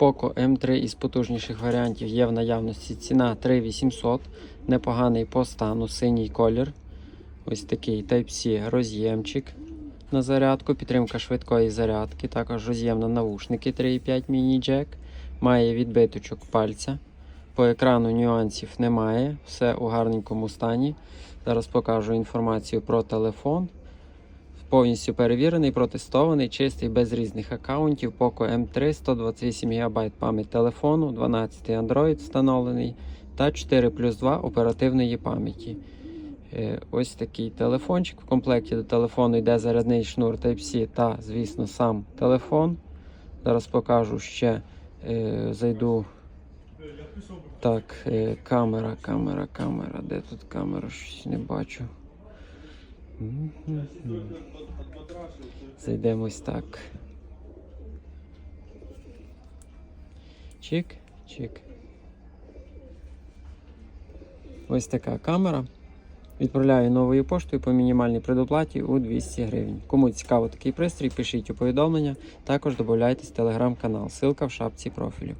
Poco M3 із потужніших варіантів є в наявності. Ціна 3800. Непоганий по стану, синій колір. Ось такий Type-C роз'ємчик на зарядку, підтримка швидкої зарядки, також роз'єм на навушники 3,5 міні-джек. Має відбиточок пальця. По екрану нюансів немає, все у гарненькому стані. Зараз покажу інформацію про телефон. Повністю перевірений, протестований, чистий, без різних аккаунтів. Poco M3, 128 ГБ пам'ять телефону, 12 Android встановлений та 4 плюс 2 оперативної пам'яті. Е, Ось такий телефончик. В комплекті до телефону йде зарядний шнур Type-C та, звісно, сам телефон. Зараз покажу ще, е, зайду. Так, е, камера, камера, камера. Де тут камера? Щось не бачу. Зайдемо ось так. Чик, чик. Ось така камера. Відправляю новою поштою по мінімальній предоплаті у 200 гривень. Кому цікаво такий пристрій, пишіть у повідомлення. Також додайтесь в телеграм-канал. Ссылка в шапці профілю.